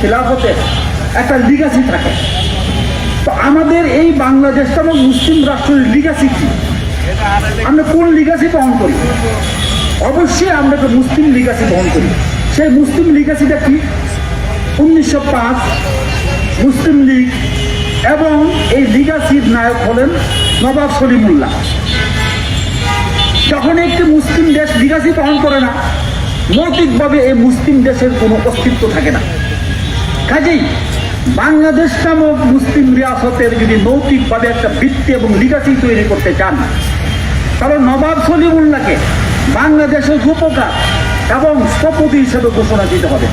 খিলাফতের একটা লিগাসি থাকে তো আমাদের এই বাংলাদেশটা এবং মুসলিম রাষ্ট্রের লিগাসি কি? আমরা কোন লিগাসি বহন করি? অবশ্যই আমরা মুসলিম লিগাসি বহন করি। সেই মুসলিম লিগাসিটা কি? উনিশশো পাঁচ মুসলিম লীগ এবং এই লিগাসির নায়ক হলেন নবাব সলিমুল্লাহ যখন একটি মুসলিম দেশ লিগাসি বহন করে না, মৌখিকভাবে এই মুসলিম দেশের কোনো অস্তিত্ব থাকে না। কাজেই বাংলাদেশ নামক মুসলিম রিয়াসতের যদি নৈতিকভাবে একটা ভিত্তি এবং লিগাসি তৈরি করতে চান, তাহলে নবাব সলিমুল্লাহকে বাংলাদেশের রূপকার এবং স্থপতি হিসেবে ঘোষণা দিতে হবে।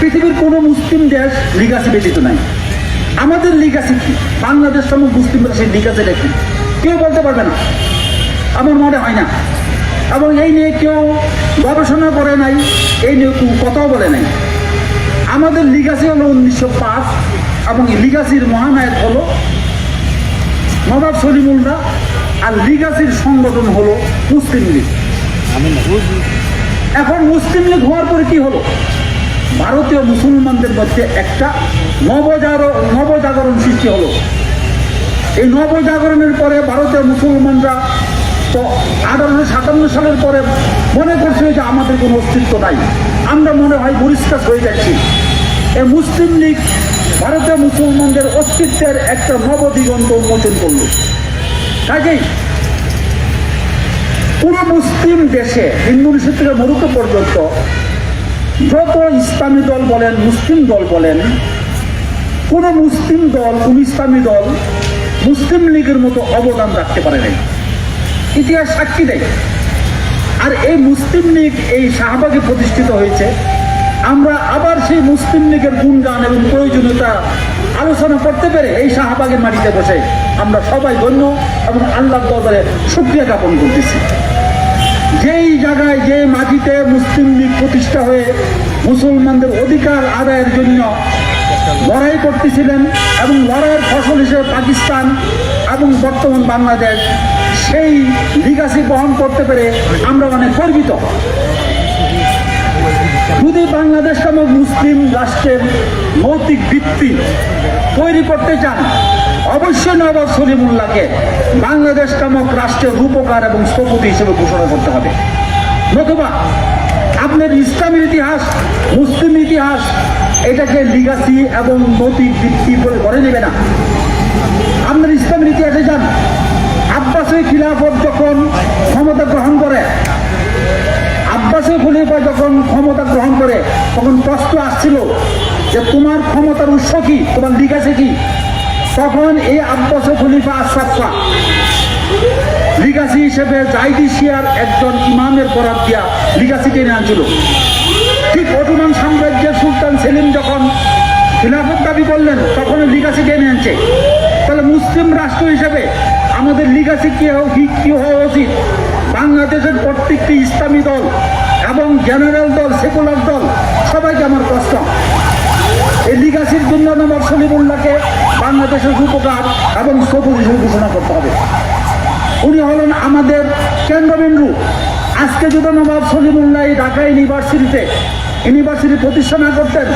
পৃথিবীর কোনো মুসলিম দেশ লিগাসি ব্যতীত নাই। আমাদের লিগাসি কি? বাংলাদেশ নামক মুসলিম দেশের লিগাসিটা কি? কেউ বলতে পারবে না। আমার মনে হয় না। এবং এই নিয়ে কেউ গবেষণা করে নাই, এই নিয়ে কেউ কথাও বলে নাই। আমাদের লিগাসি হলো উনিশশো পাঁচ এবং লিগাসির মহানায়ক হলো নবাব সলিমুল্লাহ আর লিগাসির সংগঠন হলো মুসলিম লীগ। এখন মুসলিম লীগ হওয়ার পরে কি হলো? ভারতীয় মুসলমানদের মধ্যে একটা নবজাগর নবজাগরণ সৃষ্টি হলো। এই নবজাগরণের পরে ভারতীয় মুসলমানরা তো আঠারোশো সাতান্ন সালের পরে মনে করছে যে আমাদের কোনো অস্তিত্ব নাই। আমরা মনে হয় পরিষ্কার হয়ে যাচ্ছি। এই মুসলিম লীগ ভারতীয় মুসলমানদের অস্তিত্বের একটা নবদিগন্ত উন্মোচন করল। কাজেই পুরো মুসলিম দেশে ইন্দোনেশিয়া থেকে মরুকো পর্যন্ত যত ইসলামী দল বলেন, মুসলিম দল বলেন, কোন মুসলিম দল, কোন ইসলামী দল মুসলিম লীগের মতো অবদান রাখতে পারে নাই। ইতিহাস সাক্ষী দেয়। আর এই মুসলিম লীগ এই শাহবাগে প্রতিষ্ঠিত হয়েছে আমরা আবার সেই মুসলিম লীগের গুণগান এবং প্রয়োজনীয়তা আলোচনা করতে পেরে এই শাহবাগের মাটিতে বসে আমরা সবাই ধন্য এবং আল্লাহ দরবারে শুক্রিয়া জ্ঞাপন করতেছি। যেই জায়গায় যে মাটিতে মুসলিম লীগ প্রতিষ্ঠা হয়ে মুসলমানদের অধিকার আদায়ের জন্য লড়াই করতেছিলেন এবং লড়াইয়ের ফসল হিসেবে পাকিস্তান এবং বর্তমান বাংলাদেশ সেই লিগাসি বহন করতে পেরে আমরা অনেক গর্বিত। যদি বাংলাদেশ নামক মুসলিম রাষ্ট্রের নৈতিক ভিত্তি তৈরি করতে চান, অবশ্যই নবাব সলিমুল্লাহকে বাংলাদেশ নামক রাষ্ট্রের রূপকার এবং স্থপতি হিসেবে ঘোষণা করতে হবে। নতুবা, আপনার ইসলামের ইতিহাস, মুসলিম ইতিহাস, এটাকে লিগাসি এবং নৈতিক ভিত্তি করে করে নেবে না। আপনার ইসলামের ইতিহাসে যান। আব্বাসী খিলাফত যখন ক্ষমতা গ্রহণ করে আব্বাসী খলিফা যখন ক্ষমতা গ্রহণ করে তখন প্রশ্ন আসছিল যে তোমার ক্ষমতার উৎস কি? তোমার লিগাসি কি? তখন এই আব্বাস খলিফা আশরাফা লিগাসি হিসেবে জাইদি শিয়ার একজন ইমামের বরাদ দিয়া লিগাসি টেনে আনছিল। ঠিক অটোমান সাম্রাজ্যের সুলতান সেলিম যখন খিলাফত দাবি করলেন, তখন লিগাসি টেনে আনছে। তাহলে মুসলিম রাষ্ট্র হিসেবে আমাদের লিগাসি কি হওয়া- উচিত? বাংলাদেশের প্রত্যেকটি ইসলামী দল জেনারেল দল, সেকুলার দল, সবাইকে আমার কষ্ট। এই লিগাসির জন্য নবাব সলিমুল্লাহকে বাংলাদেশের উপকার এবং সবুজ হিসেবে ঘোষণা করতে হবে। উনি হলেন আমাদের কেন্দ্রবিন্দু। আজকে যদি নবাব সলিমুল্লাহ ঢাকা ইউনিভার্সিটিতে ইউনিভার্সিটি প্রতিষ্ঠা না করতেন,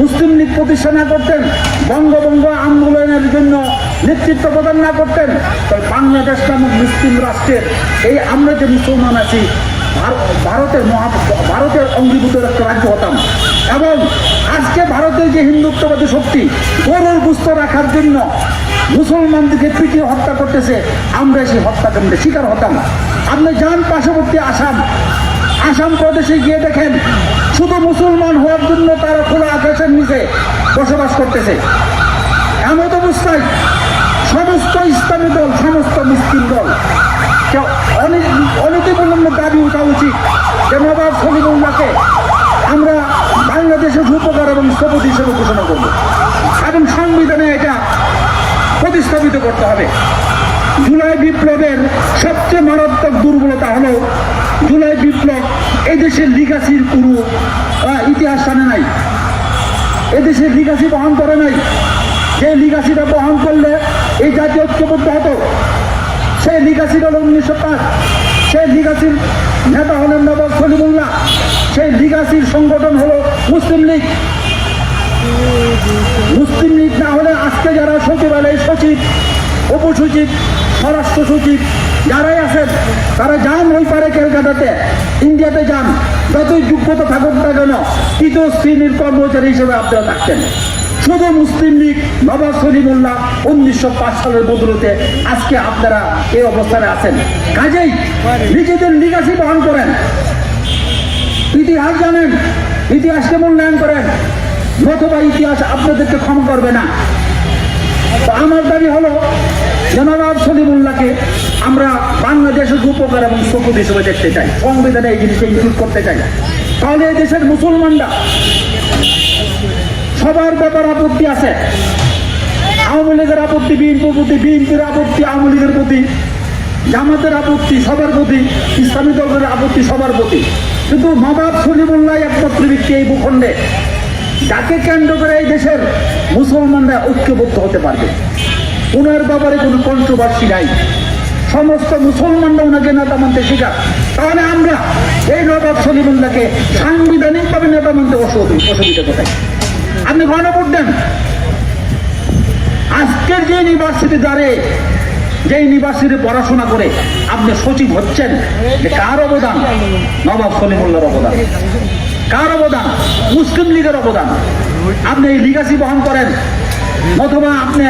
মুসলিম লীগ প্রতিষ্ঠা না করতেন বঙ্গবঙ্গ আন্দোলনের জন্য নেতৃত্ব প্রদান না করতেন, তাহলে বাংলাদেশ নামক মুসলিম রাষ্ট্রের এই আমরা যে মুসলমান আছি ভারতের মহা, ভারতের অঙ্গীভূত একটা রাজ্য হতাম। এবং আজকে ভারতের যে হিন্দুত্ববাদী শক্তি, গরুর গুস্ত রাখার জন্য মুসলমানদেরকে পিটিয়ে হত্যা করতেছে আমরা সেই হত্যাকাণ্ডের শিকার হতাম। আপনি যান পার্শ্ববর্তী আসাম। আসাম প্রদেশে গিয়ে দেখেন, শুধু মুসলমান হওয়ার জন্য তারা খোলা আকাশের নিচে বসবাস করতেছে। এমন অবস্থায় সমস্ত ইসলামী দল, সমস্ত মুসলিম দল, কেউ অনেক অনেকে বললাম দাবি ওঠা উচিত। যে নবাব সলিমুল্লাহকে আমরা বাংলাদেশের উপকার এবং স্থপতি হিসেবে ঘোষণা করব। এবং সংবিধানে এটা প্রতিস্থাপিত করতে হবে। জুলাই বিপ্লবের সবচেয়ে মারাত্মক দুর্বলতা হলো, জুলাই বিপ্লব এদেশের লিগাসির কোনো ইতিহাস টানে নাই। এদেশের লিগাসি বহন করে নাই। যে লিগাসিটা বহন করলে এই জাতীয় ঐক্যবদ্ধ হতো সেই লিগাসির হলো উনিশশো পাঁচ। সেই লিগাসির নেতা হলেন নবাব সলিমুল্লাহ সেই লিগাসির সংগঠন হলো মুসলিম লীগ। মুসলিম লীগ না হলে আজকে যারা সচিবালয় সচিব, উপসচিব, স্বরাষ্ট্র সচিব যারাই আছেন, তারা যান ওই পারে ক্যালকাটাতে, ইন্ডিয়াতে যান। যতই যোগ্যতা থাকুক না কেন, তৃতীয় শ্রেণির কর্মচারী হিসেবে আপনারা থাকতেন। শুধু মুসলিম লীগ নবাব সলিমুল্লাহ উনিশশো পাঁচ সালের বদলতে আজকে আপনারা এই অবস্থানে আছেন। কাজেই নিজেদের লিগাসি বহন করেন। ইতিহাস জানেন, ইতিহাসকে মূল্যায়ন করেন। নতুবা ইতিহাস আপনাদেরকে ক্ষমা করবে না। আমার দাবি হলো জনাব সলিমুল্লাহকে আমরা বাংলাদেশের উপকার এবং শকুদ হিসেবে দেখতে চাই, সংবিধানে এই জিনিসটা ইনক্লুড করতে চাই। তাহলে দেশের মুসলমানরা সবার ব্যাপার আপত্তি আছে। আওয়ামী লীগের আপত্তি, বিএনপির প্রতি, বিএনপির আপত্তি, আওয়ামী লীগের প্রতি, জামাতের আপত্তি সবার প্রতি, ইসলামী দলের আপত্তি সবার প্রতি। কিন্তু নবাব সলিমুল্লাহ একমাত্র ব্যক্তি এই ভূখণ্ডে। যাকে কেন্দ্র করে এই দেশের মুসলমানরা ঐক্যবদ্ধ হতে পারবে। ওনার ব্যাপারে কোনো কন্ট্রোভার্সি নাই। সমস্ত মুসলমানরা ওনাকে নেতা মানতে শেখা। তাহলে আমরা এই নবাব সলিমুল্লাহকে সাংবিধানিকভাবে নেতা মানতে অসুবিধা কোথায়? আপনি গণভোট দেন। আজকের যে ইউনিভার্সিটি দাঁড়িয়ে যে ইউনিভার্সিটি পড়াশোনা করে আপনি সচিব হচ্ছেন, যে কার অবদান? নবাব সলিমুল্লাহর অবদান। কার অবদান? মুসলিম লীগের অবদান। আপনি এই লিগাসি বহন করেন, অথবা আপনি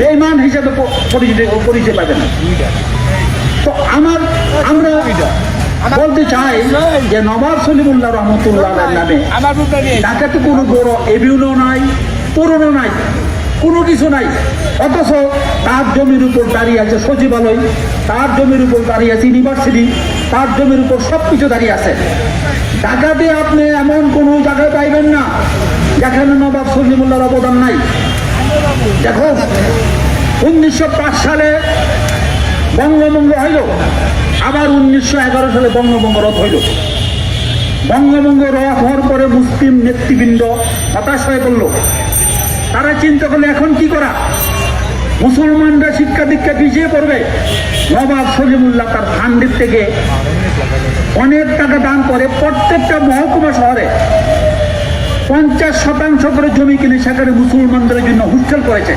বেমান হিসেবে পরিচিত, পরিচয় পাবেন। তো আমার, আমরা বলতে চাই যে নবাব সলিমুল্লাহ রহমতুল্লাহ নামে ঢাকাতে কোনো বড় এভিউনও নাই পুরনো নাই কোনো কিছু নাই। অথচ তার জমির উপর দাঁড়িয়ে আছে সচিবালয় তার জমির উপর দাঁড়িয়ে আছে ইউনিভার্সিটি তার জমির উপর সব কিছু দাঁড়িয়ে আছে। ঢাকাতে আপনি এমন কোনো জায়গায় পাইবেন না যেখানে নবাব সলিমুল্লাহর অবদান নাই। দেখো উনিশশো পাঁচ সালে বঙ্গভঙ্গ হইল। আবার উনিশশো এগারো সালে বঙ্গভঙ্গ রদ হইল। বঙ্গভঙ্গ রদ হওয়ার পরে মুসলিম নেতৃবৃন্দ হতাশ হয়ে পড়ল। তারা চিন্তা করল, এখন কি করা? মুসলমানরা শিক্ষা দীক্ষা পিছিয়ে পড়বে। নবাব সলিমুল্লাহ তার ফান্ডের থেকে অনেক টাকা দান করে প্রত্যেকটা মহকুমা শহরে পঞ্চাশ শতাংশ করে জমি কিনে সেখানে মুসলমানদের জন্য হোস্টেল করেছে।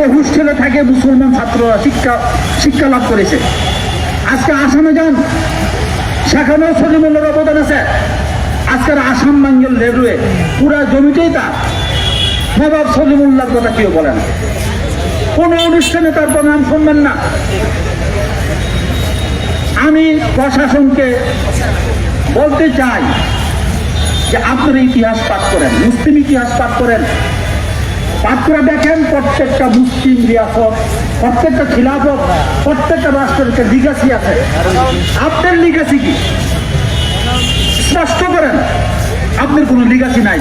এই হোস্টেলে থাকে মুসলমান ছাত্ররা শিক্ষা শিক্ষা লাভ করেছে। আজকে আসামে যান। সেখানেও সলিমুল্লার অবদান আছে। আজকের আসাম বাঙ্গল রেলওয়ে পুরা জমিতেই তার নবাব সলিমুল্লার কথা কেউ বলেন কোনো অনুষ্ঠানে তার নাম শুনবেন না। আমি প্রশাসনকে বলতে চাই যে আপনারা ইতিহাস পাঠ করেন, মুসলিম ইতিহাস পাঠ করেন। পাঠ করে দেখেন, প্রত্যেকটা মুসলিম রিয়াসত প্রত্যেকটা খিলাফত, প্রত্যেকটা রাষ্ট্রের একটা লিগাসি আছে। আপনার লিগাসি কি? স্পষ্ট করেন, আপনার কোনো লিগাসি নাই।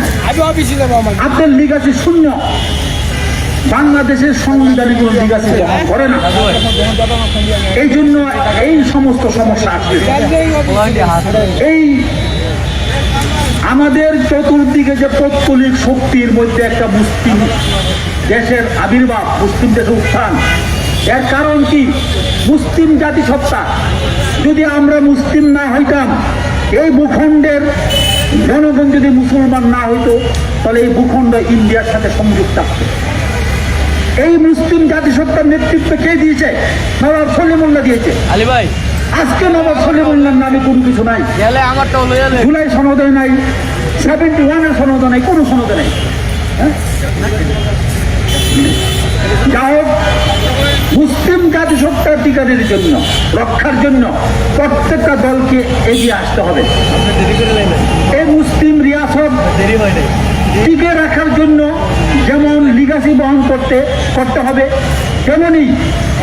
আপনার লিগাসি শূন্য। বাংলাদেশের সংবিধানে কোনো লিগাসি করে না এই জন্য এই সমস্ত সমস্যা আসবে। এই আমাদের চতুর্দিকে যে পৌত্তলিক শক্তির মধ্যে একটা মুসলিম দেশের আবির্ভাব, মুসলিম দেশের উত্থান এর কারণ কি? মুসলিম জাতিসত্তা যদি আমরা মুসলিম না হইতাম এই ভূখণ্ডের জনগণ যদি মুসলমান না হইতো তাহলে এই ভূখণ্ড ইন্ডিয়ার সাথে সংযুক্ত থাকতো। এই মুসলিম জাতিসত্তার নেতৃত্ব কে দিয়েছে? নবাব সলিমুল্লাহ দিয়েছে। আলী ভাই। আজকে নবাব সলিমুল্লাহর নামে কোনো কিছু নাই। জুলাই সনদে নাই সেভেন্টি ওয়ানের সনদে নাই কোনো সনদে নাই। হ্যাঁ? যা হোক মুসলিম জাতিসত্তার টিকাদের জন্য রক্ষার জন্য প্রত্যেকটা দলকে এগিয়ে আসতে হবে। এই মুসলিম রিয়াসত টিকে রাখার জন্য যেমন লিগাসি বহন করতে করতে হবে তেমনি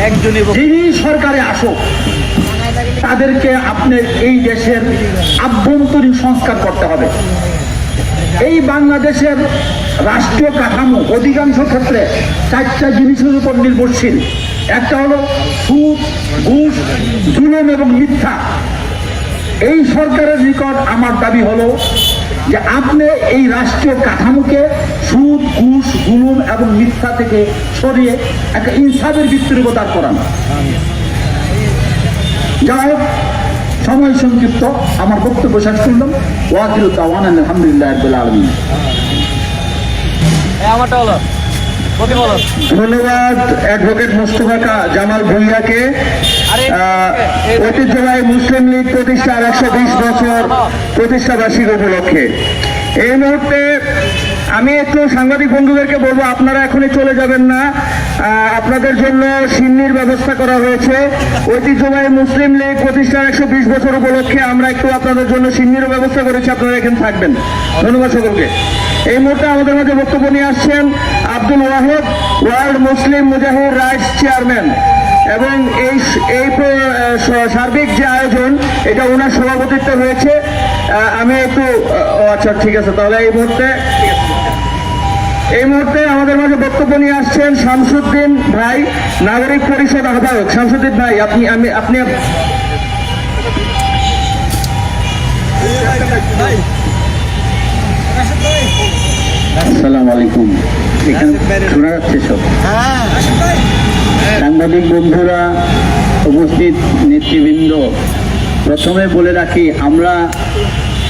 একজনই যিনি সরকারে আসুক তাদেরকে আপনার এই দেশের আভ্যন্তরীণ সংস্কার করতে হবে। এই বাংলাদেশের রাষ্ট্রীয় কাঠামো অধিকাংশ ক্ষেত্রে চারটা জিনিসের উপর নির্ভরশীল। একটা হলো সুদ, ঘুষ, জুলুম এবং মিথ্যা। এই সরকারের নিকট আমার দাবি হলো যে আপনি এই রাষ্ট্রীয় কাঠামোকে সুদ, ঘুষ, জুলুম এবং মিথ্যা থেকে সরিয়ে একটা ইনসাফের দাঁড় করান। যা হোক, সময় সংক্ষিপ্ত। আমার বক্তব্য শেষ করলাম। ওয়াকিল তাওয়ান আলহামদুলিল্লাহ আব্দুল আলমী আমারটা হলো। ধন্যবাদ। অ্যাডভোকেট মুস্তফা কা- জামাল ভুইয়াকে। ঐতিহ্যবাহী মুসলিম লীগ প্রতিষ্ঠার একশো বিশ বছর প্রতিষ্ঠাবাসীর উপলক্ষে। এই মুহূর্তে আমি একটু সাংবাদিক বন্ধুদেরকে বলব, আপনারা এখনই চলে যাবেন না। আপনাদের জন্য সিন্নির ব্যবস্থা করা হয়েছে। ঐতিহ্যবাহী মুসলিম লীগ প্রতিষ্ঠার একশো বিশ বছর উপলক্ষে আমরা একটু আপনাদের জন্য সিন্নিরও ব্যবস্থা করেছি, আপনারা এখানে থাকবেন। ধন্যবাদ সকলকে। এই মুহূর্তে আমাদের মাঝে বক্তব্য নিয়ে আসছেন Abdul Wahed, world Muslim Mujahir rights chairman. এবং এই এই সার্বিক যে আয়োজন, এটা ওনার সভাপতিত্বে হয়েছে। আমি একটু আচ্ছা ঠিক আছে, তাহলে এই মুহূর্তে এই মুহূর্তে আমাদের মাঝে বক্তব্য নিয়ে আসছেন শামসুদ্দিন ভাই, নাগরিক পরিষদ আহ্বায়ক। শামসুদ্দিন ভাই, আপনি, আমি, আপনি আলাইকুম শোনা যাচ্ছে সব। সাংবাদিক বন্ধুরা, উপস্থিত নেতৃবৃন্দ, প্রথমে বলে রাখি, আমরা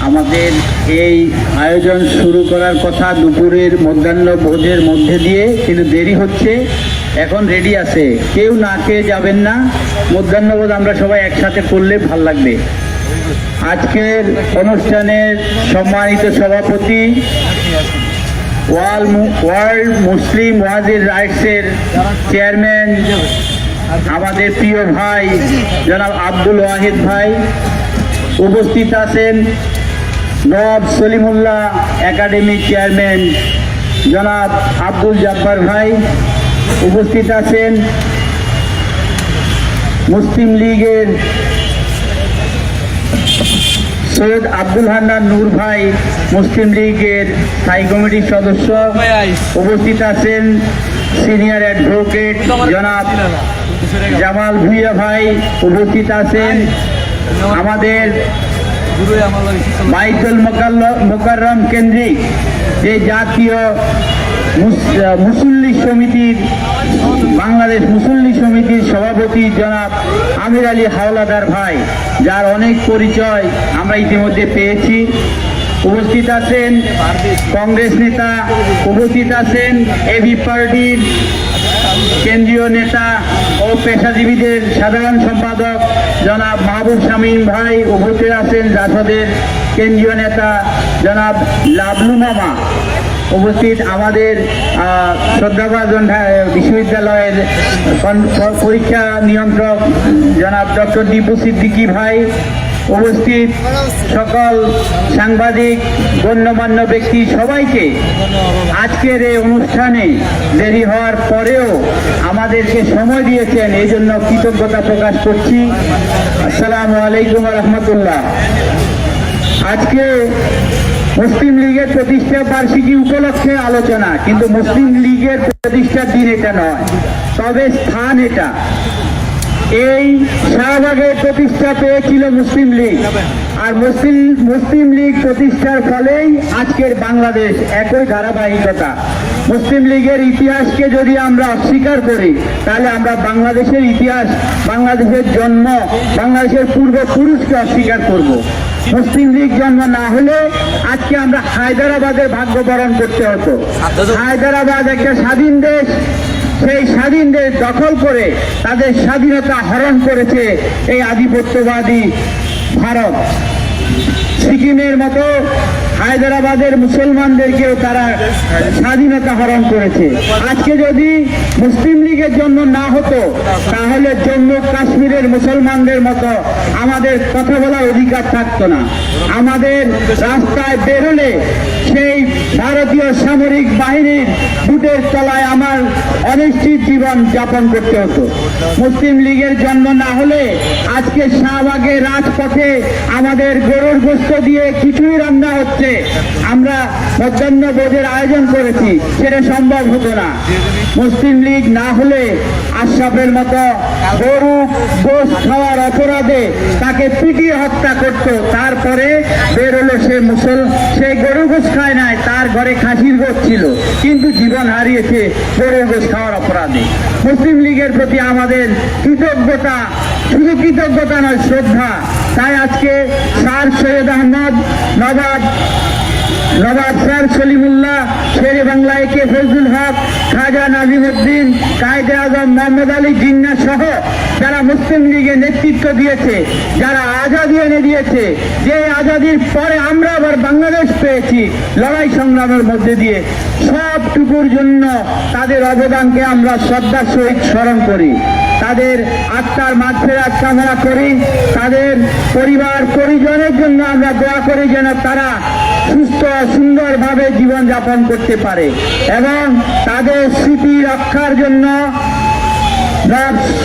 আমাদের এই আয়োজন শুরু করার কথা দুপুরের মধ্যাহ্ন ভোজের মধ্যে দিয়ে, কিন্তু দেরি হচ্ছে। এখন রেডি আছে। কেউ না খেয়ে যাবেন না। মধ্যাহ্নভোজ আমরা সবাই একসাথে করলে ভালো লাগবে। আজকের অনুষ্ঠানের সম্মানিত সভাপতি ওয়ার্ল্ড মুসলিম ওয়াজির রাইটসের চেয়ারম্যান আমাদের প্রিয় ভাই জনাব আব্দুল ওয়াহিদ ভাই। উপস্থিত আছেন নবাব সলিমুল্লাহ একাডেমি চেয়ারম্যান জনাব আব্দুল জব্বার ভাই উপস্থিত আছেন। মুসলিম লীগের সৈয়দ আব্দুল হান্নান নূর ভাই, মুসলিম লীগের স্থায়ী কমিটির সদস্য উপস্থিত আছেন। সিনিয়র অ্যাডভোকেট জনাব জামাল ভুইয়া ভাই উপস্থিত আছেন। আমাদের বাইতুল মোকাররম কেন্দ্রিক যে জাতীয় মুসল্লি সমিতির বাংলাদেশ মুসল্লি সমিতির সভাপতি জনাব আমির আলী হাওলাদার ভাই যার অনেক পরিচয় আমরা ইতিমধ্যে পেয়েছি। উপস্থিত আছেন কংগ্রেস নেতা উপস্থিত আছেন এবি পার্টির কেন্দ্রীয় নেতা ও পেশাজীবীদের সাধারণ সম্পাদক জনাব মাহবুব শামীম ভাই উপস্থিত আছেন, জাসদের কেন্দ্রীয় নেতা জনাব লাবলু মামা। উপস্থিত আমাদের শ্রদ্ধাভাজন বিশ্ববিদ্যালয়ের পরীক্ষা নিয়ন্ত্রক জনাব ডক্টর দীপু সিদ্দিকী ভাই উপস্থিত সকল সাংবাদিক, গণ্যমান্য ব্যক্তি সবাইকে আজকের এই অনুষ্ঠানে দেরি হওয়ার পরেও আমাদেরকে সময় দিয়েছেন, এই জন্য কৃতজ্ঞতা প্রকাশ করছি। আসসালামু আলাইকুম রহমতুল্লাহ। আজকে মুসলিম লীগের প্রতিষ্ঠা বার্ষিকী উপলক্ষে আলোচনা, কিন্তু মুসলিম লীগের প্রতিষ্ঠার দিন এটা নয়, তবে স্থান এটা। এই শাহবাগের প্রতিষ্ঠা পেয়েছিল মুসলিম লীগ। আর মুসলিম মুসলিম লীগ প্রতিষ্ঠার ফলেই আজকের বাংলাদেশ একই ধারাবাহিকতা। মুসলিম লীগের ইতিহাসকে যদি আমরা অস্বীকার করি, তাহলে আমরা বাংলাদেশের ইতিহাস, বাংলাদেশের জন্ম, বাংলাদেশের পূর্বপুরুষকে অস্বীকার করব। মুসলিম লীগ জন্ম না হলে আজকে আমরা হায়দ্রাবাদের ভাগ্য বরণ করতে হতো। হায়দ্রাবাদ একটা স্বাধীন দেশ সেই স্বাধীনদের দখল করে তাদের স্বাধীনতা হরণ করেছে এই আধিপত্যবাদী ভারত। সিকিমের মতো হায়দ্রাবাদের মুসলমানদেরকেও তারা স্বাধীনতা হরণ করেছে। আজকে যদি মুসলিম লীগের জন্য না হতো, তাহলে জম্মু কাশ্মীরের মুসলমানদের মতো আমাদের কথা বলার অধিকার থাকতো না। আমাদের রাস্তায় বেরোলে সেই ভারতীয় সামরিক বাহিনীর বুটের তলায় আমার অনিশ্চিত জীবন যাপন করতে হতো। মুসলিম লীগের জন্ম না হলে আজকে শাহবাগে রাজপথে আমাদের গরুর গোস্ত দিয়ে খিচুড়ি রান্না হচ্ছে। আমরা মধ্যাহ্ন ভোজের আয়োজন করেছি, সেটা সম্ভব হতো না। মুসলিম লীগ না হলে আশরাফের মতো গরু গোস খাওয়ার অপরাধে তাকে পিটিয়ে হত্যা করত। তারপরে বের হলো সে মুসল, সে গরু গোস খায় নাই, তার ঘরে খাসির গোস ছিল। কিন্তু জীবন হারিয়েছে গরু গোস খাওয়ার অপরাধে। মুসলিম লীগের প্রতি আমাদের কৃতজ্ঞতা শুধু কৃতজ্ঞতা নয় শ্রদ্ধা। তাই আজকে sir Syed Ahmad Nawab sir Salimullah Shere Bangla A K Fazlul Haque, খাজা নাজিমুদ্দিন, কায়দে আজম, মোহাম্মদ আলী জিন্না সহ যারা মুসলিম লীগে নেতৃত্ব দিয়েছে, যারা আজাদি এনে দিয়েছে, যে আজাদির পরে আমরা আবার বাংলাদেশ পেয়েছি, লড়াই সংগ্রামের মধ্যে দিয়ে, সবটুকুর জন্য তাদের অবদানকে আমরা শ্রদ্ধার সহিত স্মরণ করি। তাদের আত্মার মাঝফেরাত কামনা করি, তাদের পরিবার পরিজনের জন্য আমরা দোয়া করি যেন তারা সুস্থ, সুন্দরভাবে জীবনযাপন করতে পারে এবং তাদের স্মৃতি রক্ষার জন্য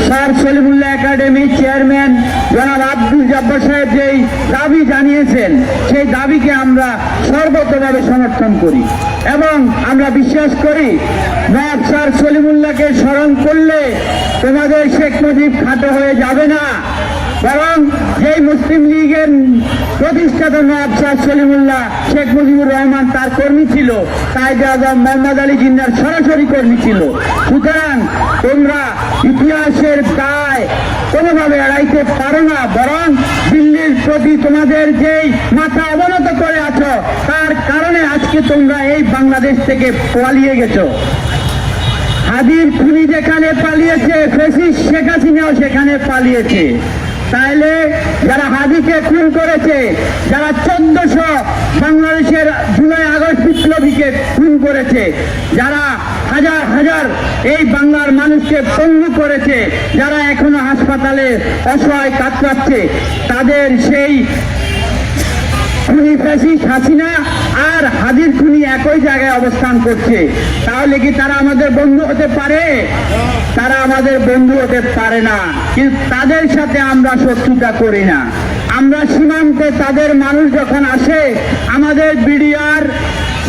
স্যার সলিমুল্লাহ একাডেমির চেয়ারম্যান জনাব আব্দুল জব্বার সাহেব যেই দাবি জানিয়েছেন, সেই দাবিকে আমরা সর্বতভাবে সমর্থন করি এবং আমরা বিশ্বাস করি নবাব স্যার সলিমুল্লাহকে স্মরণ করলে তোমাদের শেখ মুজিব খাটো হয়ে যাবে না। বরং যেই মুসলিম লীগের প্রতিষ্ঠাতা নবাব শাহ সলিমুল্লাহ শেখ মুজিবুর রহমান তার কর্মী ছিল, কায়দে আজম মোহাম্মদ আলী জিন্নার সরাসরি কর্মী ছিল। সুতরাং তোমরা ইতিহাসের দায় কোনোভাবে এড়াইতে পারো না, বরং দিল্লির প্রতি তোমাদের যেই মাথা অবনত করে আছো, তার কারণে আজকে তোমরা এই বাংলাদেশ থেকে পালিয়ে গেছো। হাদির খুনি যেখানে পালিয়েছে, ফেসিস শেখ হাসিনাও সেখানে পালিয়েছে। তাইলে যারা হাদিকে খুন করেছে, যারা চোদ্দশো বাংলাদেশের জুলাই আগস্ট বিপ্লবীকে খুন করেছে, যারা হাজার হাজার এই বাংলার মানুষকে পঙ্গু করেছে, যারা এখনও হাসপাতালে অসহায় কাজ পাচ্ছে তাদের সেই ফ্যাসিস হাসিনা আর হাদির খুনি একই জায়গায় অবস্থান করছে। তাহলে কি তারা আমাদের বন্ধু হতে পারে? তারা আমাদের বন্ধু হতে পারে না। কিন্তু তাদের সাথে আমরা শত্রুতা করি না। আমরা সীমান্তে তাদের মানুষ যখন আসে, আমাদের বিডিআর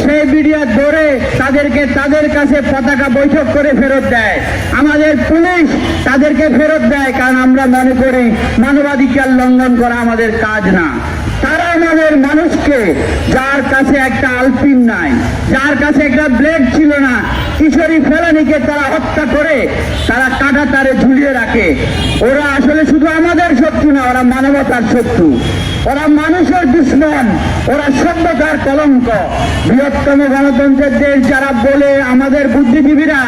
সেই বিডিআর ধরে তাদেরকে তাদের কাছে পতাকা বৈঠক করে ফেরত দেয়। আমাদের পুলিশ তাদেরকে ফেরত দেয়, কারণ আমরা মনে করি মানবাধিকার লঙ্ঘন করা আমাদের কাজ না। তারা আমাদের মানুষকে, যার কাছে একটা আলপিন নাই, যার কাছে একটা ব্লেড ছিল না, কিশোরী ফেলানিকে তারা হত্যা করে, তারা কাটা তারে ঝুলিয়ে রাখে। ওরা আসলে শুধু আমাদের শত্রু না, ওরা মানবতার শত্রু। ওরা মানুষের দুশ্মন, ওরা সভ্যতার কলঙ্ক। বৃহত্তম গণতন্ত্রের দেশ যারা বলে আমাদের বুদ্ধিজীবীরা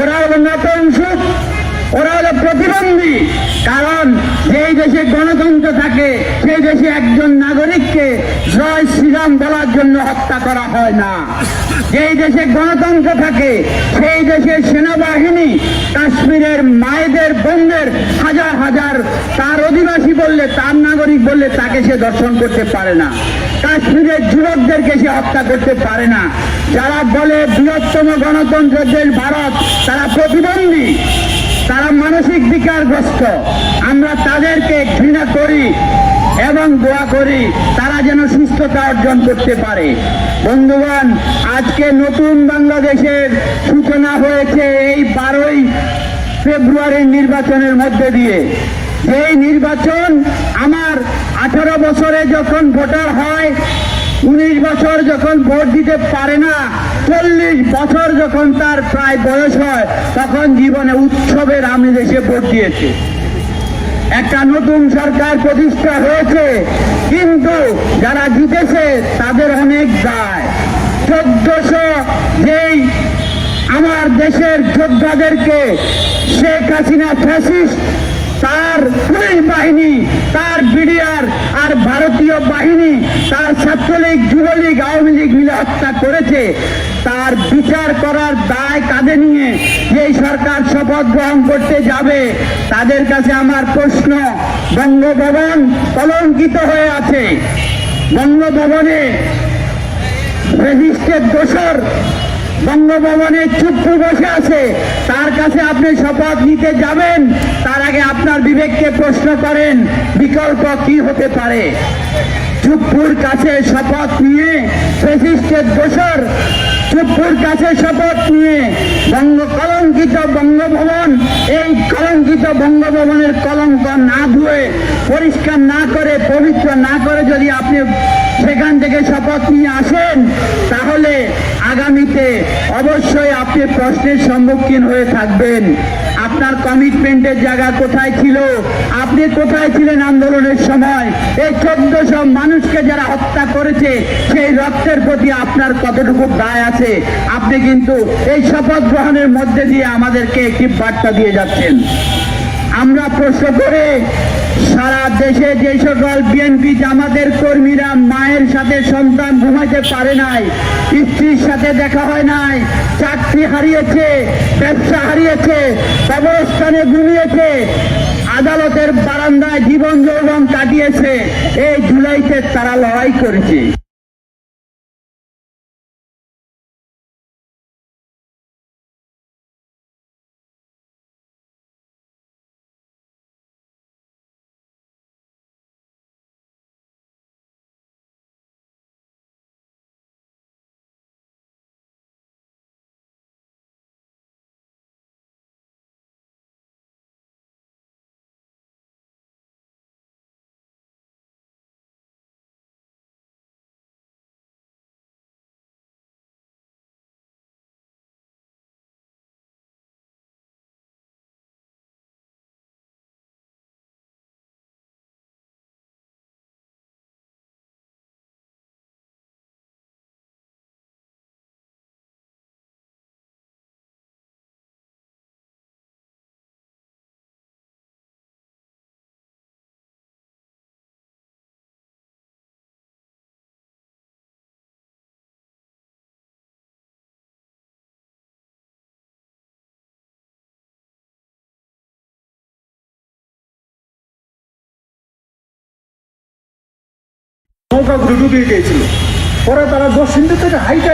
ওরা নতুন সুখ ওরা হলো প্রতিবন্ধী। কারণ যেই দেশে গণতন্ত্র থাকে, সেই দেশে একজন নাগরিককে জয় শ্রীরাম বলার জন্য হত্যা করা হয় না। যেই দেশে গণতন্ত্র থাকে, সেই দেশের সেনাবাহিনী কাশ্মীরের মায়েদের বোনদের হাজার হাজার তার অধিবাসী বললে, তার নাগরিক বললে তাকে সে দর্শন করতে পারে না। কাশ্মীরের যুবকদেরকে সে হত্যা করতে পারে না। যারা বলে বৃহত্তম গণতন্ত্রের দেশ ভারত, তারা প্রতিবন্ধী। তারা মানসিক বিকারগ্রস্ত। আমরা তাদেরকে ঘৃণা করি এবং দোয়া করি তারা যেন সুস্থতা অর্জন করতে পারে। বন্ধুগণ, আজকে নতুন বাংলাদেশের সূচনা হয়েছে এই বারোই ফেব্রুয়ারির নির্বাচনের মধ্যে দিয়ে। এই নির্বাচন আমার আঠারো বছরে যখন ভোটার হয় উনিশ বছর যখন ভোট দিতে পারে না, চল্লিশ বছর যখন তার প্রায় বয়স হয়, তখন জীবনে উৎসবের আমি দেশে ভোট দিয়েছে। একটা নতুন সরকার প্রতিষ্ঠা হয়েছে, কিন্তু যারা জিতেছে তাদের অনেক দায়। চোদ্দশো যেই আমার দেশের যোদ্ধাদেরকে শেখ হাসিনা ফ্যাসিস্ট পুলিশ বাহিনী, তার বিডিআর আর ভারতীয় বাহিনী, তার ছাত্রলীগ, যুবলীগ, আওয়ামী লীগ মিলে হত্যা করেছে। তার বিচার করার দায় কাঁধে নিয়ে যেই সরকার শপথ গ্রহণ করতে যাবে, তাদের কাছে আমার প্রশ্ন, বঙ্গভবন কলঙ্কিত হয়ে আছে। বঙ্গভবনে রেজিস্ট্রের দোষর বঙ্গভবনে চুপ্পু বসে আছে। তার কাছে আপনি শপথ নিতে যাবেন। তার আগে আপনার বিবেককে প্রশ্ন করেন, বিকল্প কি হতে পারে? চুপ্পুর কাছে শপথ নিয়ে ফেসিস্টের দোষর চুপ্পুর কাছে শপথ নিয়ে বঙ্গ কলঙ্কিত বঙ্গভবন, এই কলঙ্কিত বঙ্গভবনের কলঙ্ক না ধুয়ে, পরিষ্কার না করে, পবিত্র না করে যদি আপনি সেখান থেকে শপথ নিয়ে আসেন, তাহলে আগামীতে অবশ্যই আপনি প্রশ্নের সম্মুখীন হয়ে থাকবেন। আপনার কমিটমেন্টের জায়গা কোথায় ছিল? আপনি কোথায় ছিলেন আন্দোলনের সময়? এই চোদ্দশো মানুষকে যারা হত্যা করেছে, সেই রক্তের প্রতি আপনার কতটুকু দায় আছে? আপনি কিন্তু এই শপথ গ্রহণের মধ্যে দিয়ে আমাদেরকে একটি বার্তা দিয়ে যাচ্ছেন। আমরা প্রশ্ন করে সারা দেশে যে সকল বিএনপি জামাতের কর্মীরা মায়ের সাথে সন্তান ঘুমাইতে পারে নাই, স্ত্রীর সাথে দেখা হয় নাই, চাকরি হারিয়েছে, ব্যবসা হারিয়েছে, কবরস্থানে ঘুমিয়েছে, আদালতের বারান্দায় জীবন যৌবন কাটিয়েছে, এই জুলাইতে তারা লড়াই করেছে। নৌকা ডুবিয়ে দিয়েছিল পরে তারা দশ সিন্ধু থেকে হাইটা